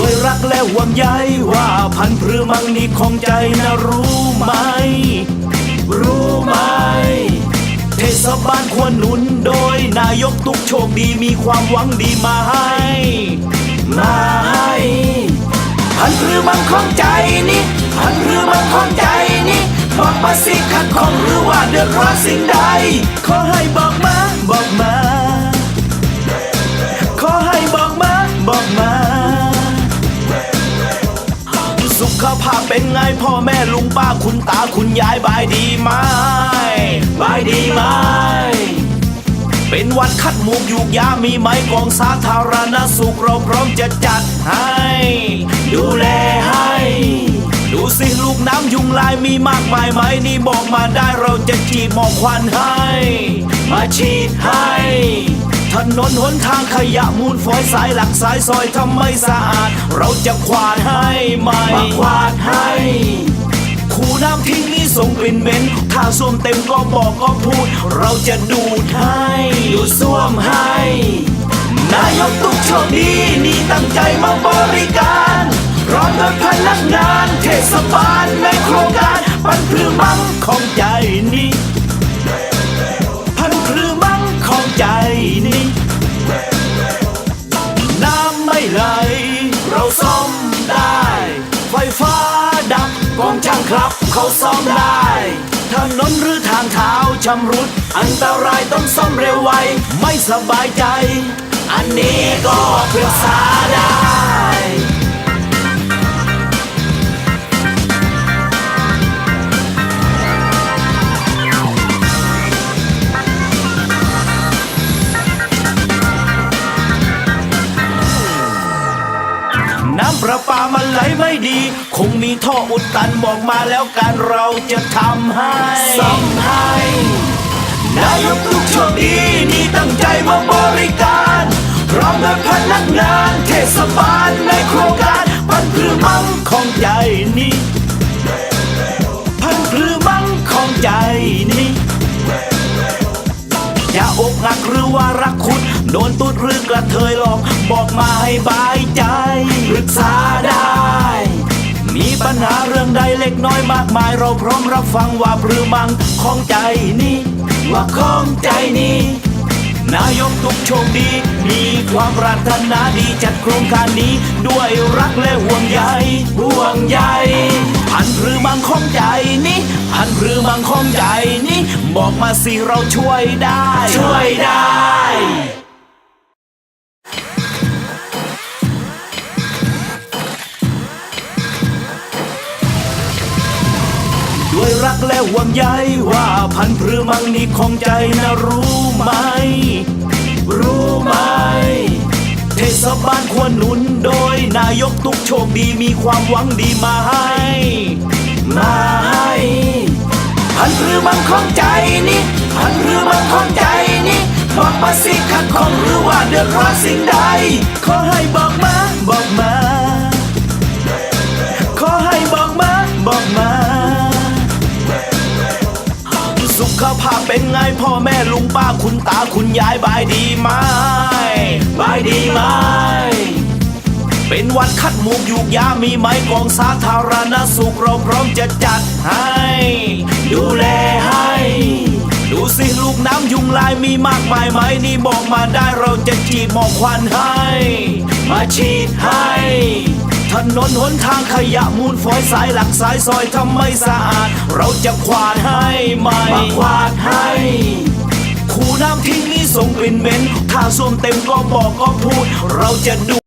้วยรักและห่วงใยว่าพันธุ์พรือมังนี่ของใจนะรู้ไหม รู้ไหม เทศบาลควรหนุนโดยนายกตุกโชคดีมีความหวังดีมาให้ มาให้พันธุ์พรือมังของใจนี่พันธุ์พรือมังของใจนี่บอกมาสิขัดของหรือว่าเดือดร้อนสิ่งใด ขอให้บอกมา เป็นไงพ่อแม่ลุงป้าคุณตาคุณยายบายดีไหมบายดีไหมเป็นวัดคัดหมูกยูกยามีไหมกองสาธารณสุขเราพร้อมจะจัดให้ ดูแลให้ ดูสิลูกน้ำยุงลายมีมากมายไหมนี่บอกมาได้เราจะจีบหมอกควันให้ มาฉีดให้ ถนนหนทางขยะมูลฝอยสายหลักสายซอยทำไม่สะอาด เราจะควาดให้ไหมมาควาดให้คูน้ำทิ้งนี่ส่งกลิ่นเหม็น ถ้าส้วมเต็มก็บอกก็พูด เราจะดูดให้ดูดส้วมให้ นายกตุกโชคดีนี่ตั้งใจมาบริการร้อมด้วยพนักงาน เทศบาลในโครงการปันพือมังของใจนี้ ช่างครับ เขาซ่อมได้ถนนหรือทางเท้าชำรุด อันตรายต้องซ่อมเร็วไว ไม่สบายใจ อันนี้ก็ปรึกษาได้ ประปามันไหลไม่ดี คงมีท่ออุดตันบอกมาแล้วกันเราจะทำให้ซ่อมให้นายกทุกโชคดีนี่ตั้งใจมาบริการพร้อมด้วยพนักงานเทศบาลในโครงการพันธุ์พือมังของใจนี้พันธุ์พือมังของใจนี้ อย่าอกหักหรือว่ารักคุณ โดนตุดหรือกระเทยหลอกบอกมาให้บายใจปรึกษาได้ มีปัญหาเรื่องใดเล็กน้อยมากมาย เราพร้อมรับฟังว่าพรือมังของใจนี้ ว่าของใจนี้นายกทุกโชคดี มีความปรารถนาดีจัดโครงการนี้ ด้วยรักและห่วงใยห่วงใย พันธุ์พรือมังของใจนี้พันธุ์พรือมังของใจนี้บอกมาสิเราช่วยได้ ช่วยได้ด้วยรักและห่วงใยว่าพันธุ์พรือมังนี่ของใจนะรู้ไหมรู้ไหม เทศบาลควรหนุนโดย นายกตุกโชคดีมีความหวังดีมาให้ มาให้พันธุ์พรือมังของใจนี่พันธุ์พรือมังของใจนี่บอกมาสิขัดของหรือว่าเดือดร้อนสิ่งใด ขอให้บอกมาบอกมา ขอให้บอกมาบอกมา สุขภาพเป็นไงพ่อแม่ลุงป้าคุณตาคุณยายบายดีไหมบายดีไหม เป็นหวัดคัดหมูกยูกยามีไหมกองสาธารณสุขเราพร้อมจะจัดให้ ดูแลให้ ดูสิลูกน้ำยุงลายมีมากมายไหมนี่บอกมาได้เราจะจีบหมอกควันให้ มาฉีดให้ ถนนหนทางขยะมูลฝอยสายหลักสายซอยทำไม่สะอาด เราจะควาดให้ไหมมาควาดให้คูน้ำทิ้งนี่ส่งกลิ่นเหม็น ถ้าส้วมเต็มก็บอกก็พูด เราจะดู